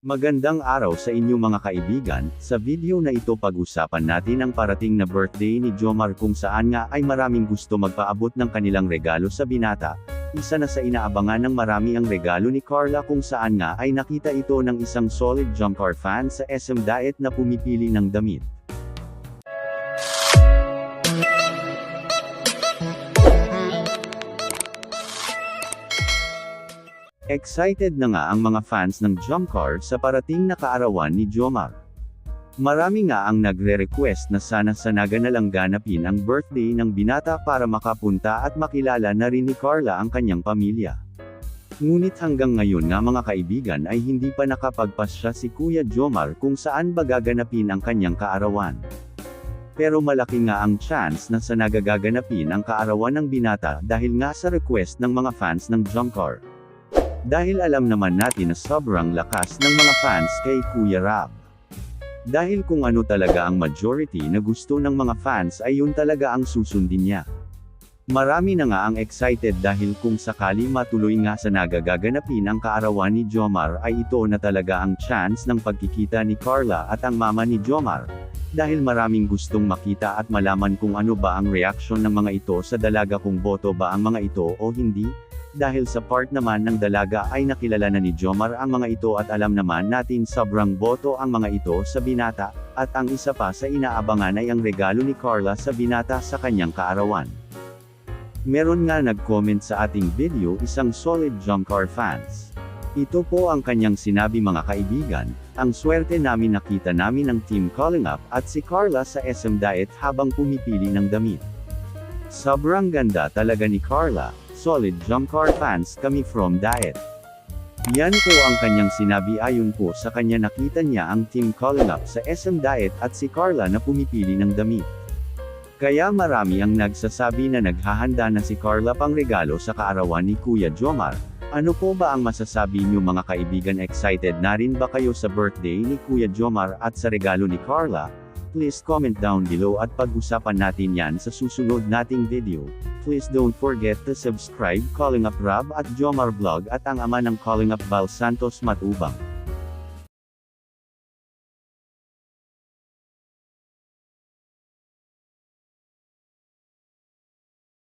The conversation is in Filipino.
Magandang araw sa inyo mga kaibigan, sa video na ito pag-usapan natin ang parating na birthday ni Jomar kung saan nga ay maraming gusto magpaabot ng kanilang regalo sa binata. Isa na sa inaabangan ng marami ang regalo ni Carla kung saan nga ay nakita ito ng isang solid Jomcar fan sa SM Diet na pumipili ng damit. Excited na nga ang mga fans ng Jomcar sa parating na kaarawan ni Jomar. Marami nga ang nagre-request na sana sa naga na lang ganapin ang birthday ng binata para makapunta at makilala na rin ni Carla ang kanyang pamilya. Ngunit hanggang ngayon nga mga kaibigan ay hindi pa nakapagpasya si Kuya Jomar kung saan ba gaganapin ang kanyang kaarawan. Pero malaki nga ang chance na sa nagagaganapin ang kaarawan ng binata dahil nga sa request ng mga fans ng Jomcar. Dahil alam naman natin na sobrang lakas ng mga fans kay Kuya Rab. Dahil kung ano talaga ang majority na gusto ng mga fans ay yun talaga ang susundin niya. Marami na nga ang excited dahil kung sakali matuloy nga sa nagagaganapin ang kaarawan ni Jomar ay ito na talaga ang chance ng pagkikita ni Carla at ang mama ni Jomar. Dahil maraming gustong makita at malaman kung ano ba ang reaksyon ng mga ito sa dalaga kung boto ba ang mga ito o hindi, dahil sa part naman ng dalaga ay nakilala na ni Jomar ang mga ito at alam naman natin sobrang boto ang mga ito sa binata, at ang isa pa sa inaabangan ay ang regalo ni Carla sa binata sa kanyang kaarawan. Meron nga nag-comment sa ating video isang solid Jomcar fans. Ito po ang kanyang sinabi mga kaibigan, ang swerte namin nakita namin ang team calling up at si Carla sa SM Diet habang pumipili ng damit. Sobrang ganda talaga ni Carla, solid Jomcar fans kami from Diet. Yan po ang kanyang sinabi ayon po sa kanya nakita niya ang team calling up sa SM Diet at si Carla na pumipili ng damit. Kaya marami ang nagsasabi na naghahanda na si Carla pang regalo sa kaarawan ni Kuya Jomar. Ano po ba ang masasabi niyo mga kaibigan excited na rin ba kayo sa birthday ni Kuya Jomar at sa regalo ni Carla? Please comment down below at pag-usapan natin yan sa susunod nating video. Please don't forget to subscribe Calling Up Rob at Jomar Vlog at ang ama ng Calling Up Val Santos Matubang.